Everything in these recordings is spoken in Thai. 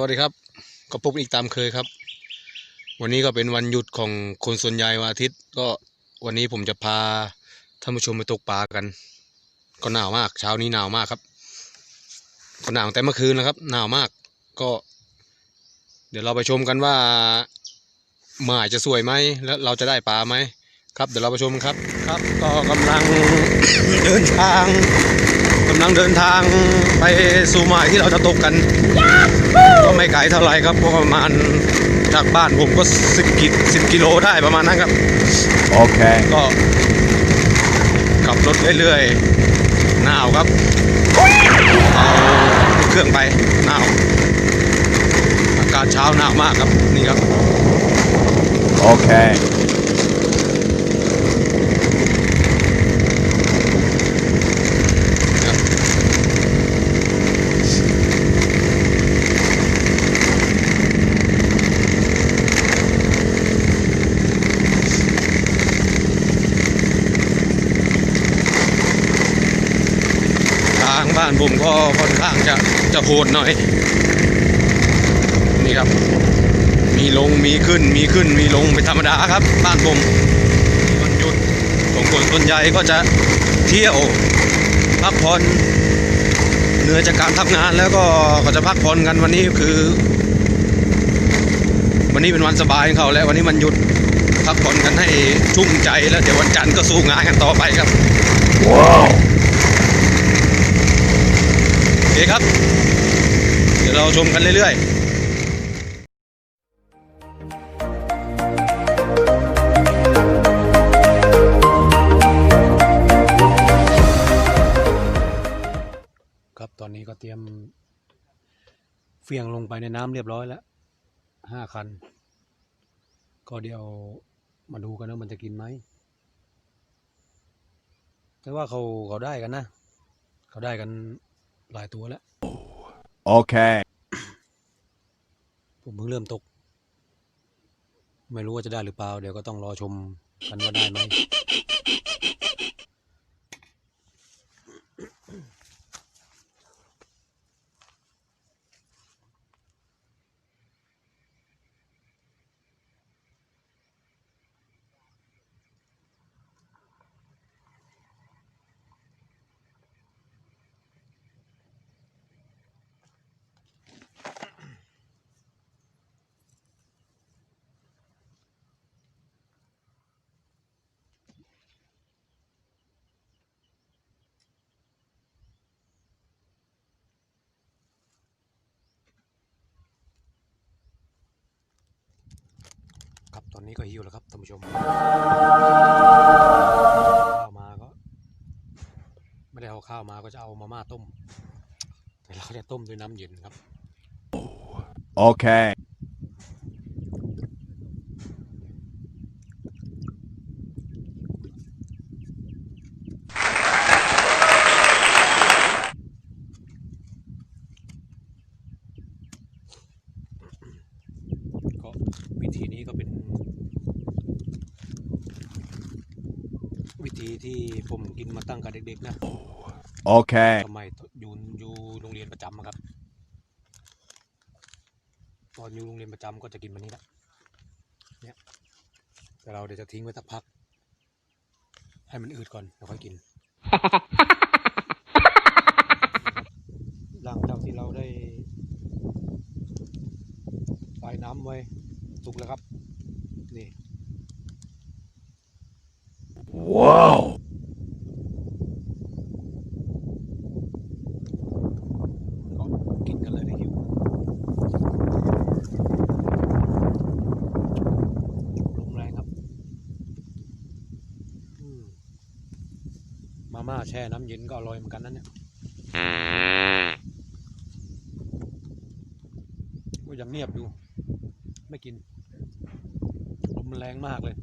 วัสดีครับ ก็พบอีกตามเคยครับ วันนี้ก็เป็นวันหยุดของคนส่วนใหญ่วันอาทิตย์ ก็วันนี้ผมจะพาท่านผู้ชมไปตกปลากัน ก็หนาวมาก เช้านี้หนาวมากครับก็หนาวแต่เมื่อคืนแล้วครับ หนาวมาก ก็ เดี๋ยวเราไปชมกันว่าหมายจะสวยไหมแล้วเราจะได้ปลาไหมครับ เดี๋ยวเราไปชมครับ ครับ ก็กำลังเดินทาง กำลังเดินทางไปสู่หมายที่เราจะตกกัน ก็ไม่ไกลเท่าไหร่ครับก็ประมาณจากบ้านผมก็สิบกิสิบกิโลได้ประมาณนั้นครับ Okay. ก็ขับรถเรื่อยๆหนาวครับเอาเครื่องไปหนาวอากาศเช้าหนาวมากครับนี่ครับ Okay. ทาง บ้านผมก็ค่อนข้างจะจะโหดหน่อย นี่ครับ มีลงมีขึ้นมีขึ้นมีลงเป็นธรรมดาครับ บ้านผมวันหยุดของคนส่วนใหญ่ก็จะเที่ยวพักผ่อนเหนื่อยจากการทำงานแล้วก็ก็จะพักผ่อนกันวันนี้คือ วันนี้เป็นวันสบายของเขาแล้ววันนี้มันหยุดพักผ่อนกันให้ชุ่มใจแล้วเดี๋ยววันจันทร์ก็สู้งานกันต่อไปครับ Whoa. โอ เคครับ เดี๋ยวเราชมกันเรื่อยๆครับตอนนี้ก็เตรียมเฟียงลงไปในน้ำเรียบร้อยแล้วห้าคัน ก็เดี๋ยวมาดูกันว่ามันจะกินไหม แต่ว่าเขาเขาได้กันนะ เขาได้กัน หลายตัวแล้ว Okay. ผมเพิ่งเริ่มตก ไม่รู้ว่าจะได้หรือเปล่า เดี๋ยวก็ต้องรอชมกันว่าได้ไหม อนนี้ก็หิวแล้วครับท่านผู้ชมข้าวมาก็ ไม่ได้เอาข้าวมาก็จะเอามาม่าต้มแต่เราจะต้มด้วยน้ำเย็นครับ Okay. ก็วิธีนี้ก็เป็น วิธีที่ผมกินมาตั้งแต่เด็กๆนะ Okay. สมัยอยู่อยู่โรงเรียนประจำอะครับ ตอนอยู่โรงเรียนประจำก็จะกินมันนี้แหละเนี่ยแต่เราเดี๋ยวจะทิ้งไว้สักพัก ให้มันอืดก่อนแล้วค่อยกินหลังจากที่เราได้ปล่อยน้ำไว้สุกแล้วครับ นี่ Whoa. ก็กินกันเลยหิวลมแรงครับมาม่าแช่น้ำเย็นก็อร่อยเหมือนกันนั่นเนี่ยก็ยังเงียบอยู่ ไม่กินลมแรงมากเลย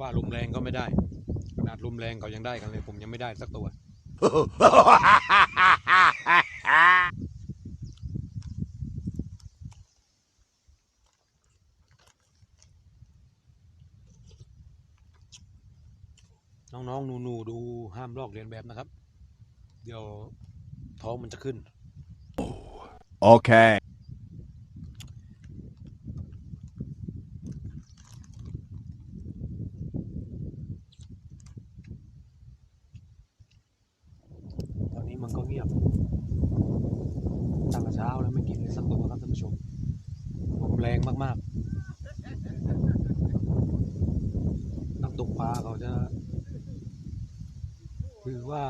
ว่าลมแรงก็ไม่ได้ ขนาดลมแรงเขายังได้กันเลย ผมยังไม่ได้สักตัว น้องๆหนูๆดูห้ามลอกเลียนแบบนะครับ เดี๋ยวท้องมันจะขึ้น Okay. มันก็เงียบตั้งแต่เช้าแล้วไม่กินเลยสักตัวครับท่านผู้ชมลมแรงมากๆ นักตกปลาเขาจะ คือว่า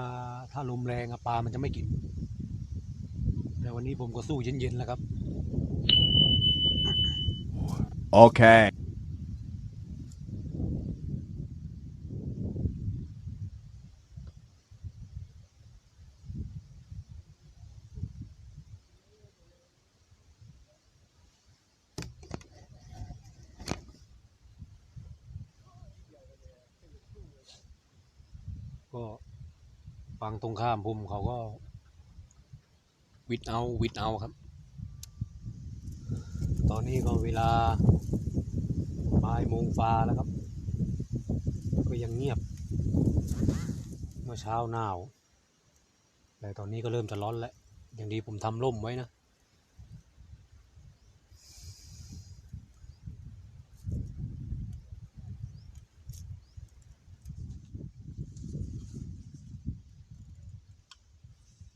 ถ้าลมแรงปลามันจะไม่กิน แต่วันนี้ผมก็สู้เย็นๆแล้วครับ Okay. ก็ฝั่งตรงข้ามผมเขาก็วิดเอาวิดเอาครับ ตอนนี้ก็เวลาบ่ายโมงฟ้าแล้วครับ ก็ยังเงียบ เมื่อเช้าหนาว แต่ตอนนี้ก็เริ่มจะร้อนแล้ว อย่างดีผมทำร่มไว้นะ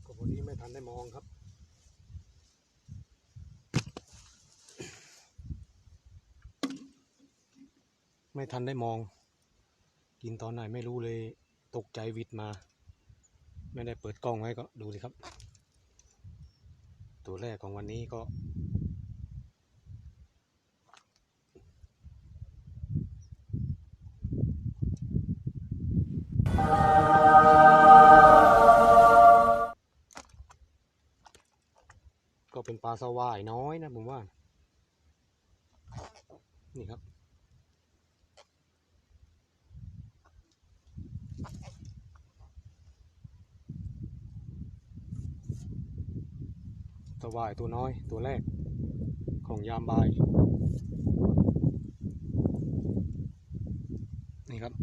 ก็พอดีไม่ทันได้มองครับ ไม่ทันได้มอง กินตอนไหนไม่รู้เลยตกใจวิดมา ไม่ได้เปิดกล้องไว้ก็ดูสิครับ ตัวแรกของวันนี้ก็ ก็เป็นปลาสวายน้อยนะผมว่า นี่ครับ สวายตัวน้อยตัวแรกของยามบาย นี่ครับ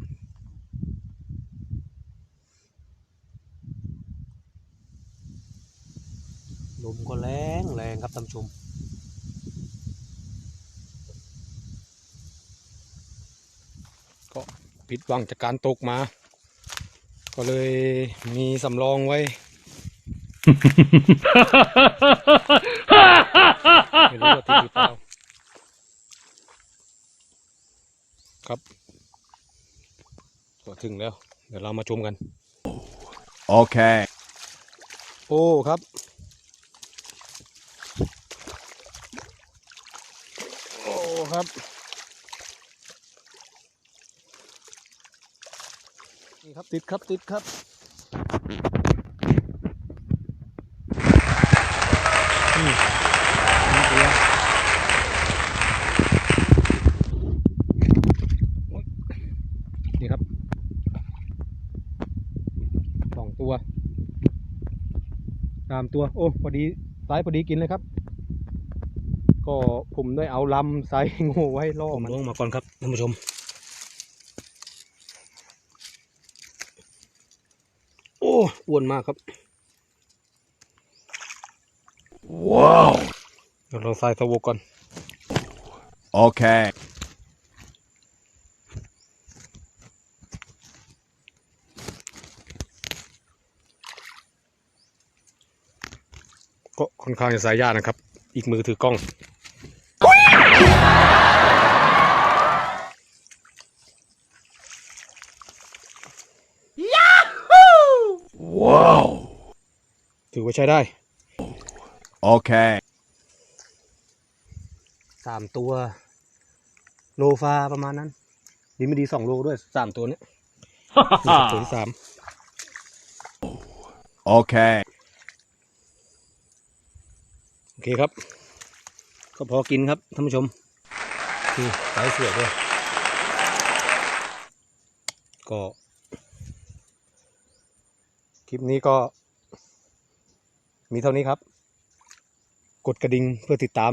ลมก็แรงแรงครับท่านชมก็ผิดหวังจากการตกมา ก็เลยมีสำรองไว้ ไม่รู้ว่าติดหรือเปล่าครับก็ถึงแล้ว เดี๋ยวเรามาชมกัน Okay. โอ้ครับ โอ้ครับ นี่ครับติดครับติดครับอืมนี่ตัวนี่ครับสองตัว สามตัว โอ้พอดีไซส์พอดีกินเลยครับ ก็ผมได้เอาลำไซส์โง่ไว้ล่อมันล้วงมาก่อนครับท่านผู้ชม โอ้อ้วนมากครับ Wow. เดี๋ยวเราใส่สวกก่อน Okay. ก็ค่อนข้างจะสายยากนะครับ อีกมือถือกล้อง Wow. ถือว่าใช้ได้ Okay. สามตัว โลฟาประมาณนั้นดีไม่ดีสองโลด้วยสามตัวเนี้ยนี่ครับตัวที่สาม Okay. โอเค คครับ ก็พอกินครับท่านผู้ชมนี่ไซส์สวยด้วยก็ คลิปนี้ก็ มีเท่านี้ครับ กดกระดิ่งเพื่อติดตาม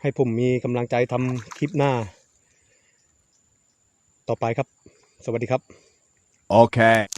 ให้ผมมีกำลังใจทำคลิปหน้า ต่อไปครับ สวัสดีครับ Okay.